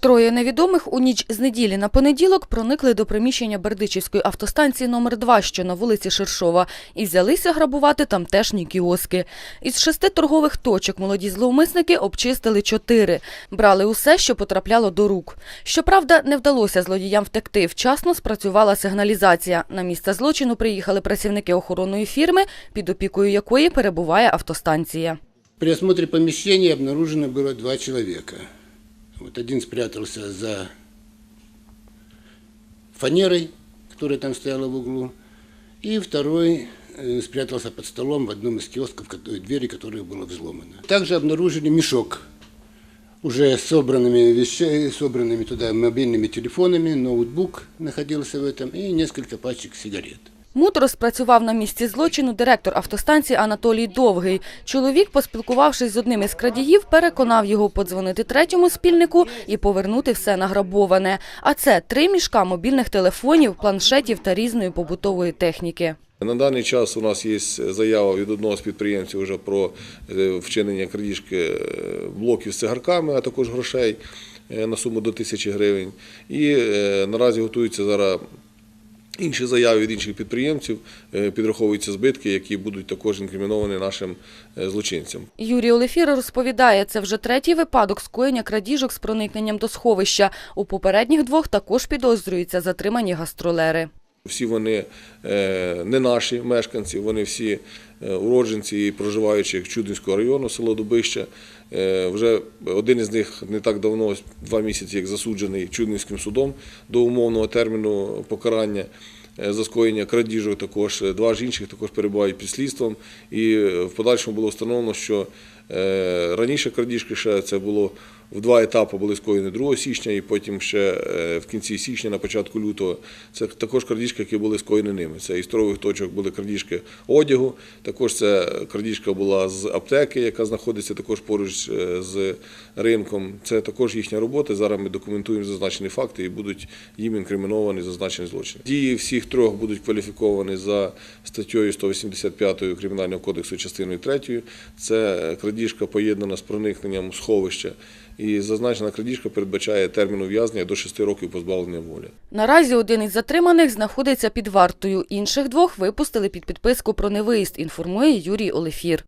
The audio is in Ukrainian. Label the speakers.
Speaker 1: Троє невідомих у ніч з неділі на понеділок проникли до приміщення Бердичівської автостанції номер 2 що на вулиці Шершова, і взялися грабувати тамтешні кіоски. Із шести торгових точок молоді зловмисники обчистили чотири. Брали усе, що потрапляло до рук. Щоправда, не вдалося злодіям втекти. Вчасно спрацювала сигналізація. На місце злочину приїхали працівники охоронної фірми, під опікою якої перебуває автостанція.
Speaker 2: При осмотре помещения обнаружено было два человека. Вот один спрятался за фанерой, которая там стояла в углу, и второй э, спрятался под столом в одном из киосков, ко- двери которых было взломано. Также обнаружили мешок уже собранными вещами, собранными туда мобильными телефонами, ноутбук находился в этом и несколько пачек сигарет.
Speaker 1: Мутро спрацював на місці злочину директор автостанції Анатолій Довгий. Чоловік, поспілкувавшись з одним із крадіїв, переконав його подзвонити третьому спільнику і повернути все награбоване. А це три мішка мобільних телефонів, планшетів та різної побутової техніки.
Speaker 3: На даний час у нас є заява від одного з підприємців вже про е, вчинення крадіжки е, блоків з цигарками, а також грошей е, на суму до тисячі гривень. І наразі готуються зараз інші заяви від інших підприємців, е, підраховуються збитки, які будуть також інкриміновані нашим е, злочинцям.
Speaker 1: Юрій Олефір розповідає, це вже третій випадок скоєння крадіжок з проникненням до сховища. У попередніх двох також підозрюються затримані гастролери.
Speaker 3: Всі вони е, не наші мешканці, вони всі е, уродженці і проживаючи Чудинського району, село Дубище. Е, Вже один із них не так давно, два місяці, як засуджений Чудинським судом до умовного терміну покарання за скоєння крадіжок. Також два ж інших також перебувають під слідством. І в подальшому було встановлено, що раніше крадіжки ще це було в два етапи були скоєні 2 січня, і потім ще е, в кінці січня, на початку лютого. Це також крадіжки, які були скоєні ними. Це із торгових точок були крадіжки одягу. Також це крадіжка була з аптеки, яка знаходиться також поруч е, з ринком. Це також їхня робота. Зараз ми документуємо зазначені факти і будуть їм інкриміновані зазначені злочини. Дії всіх трьох будуть кваліфіковані за статтею 185 Кримінального кодексу частиною 3. Це крадіжка поєднана з проникненням у сховище. І зазначена крадіжка передбачає термін ув'язнення до 6 років позбавлення волі.
Speaker 1: Наразі один із затриманих знаходиться під вартою. Інших двох випустили під підписку про невиїзд, інформує Юрій Олефір.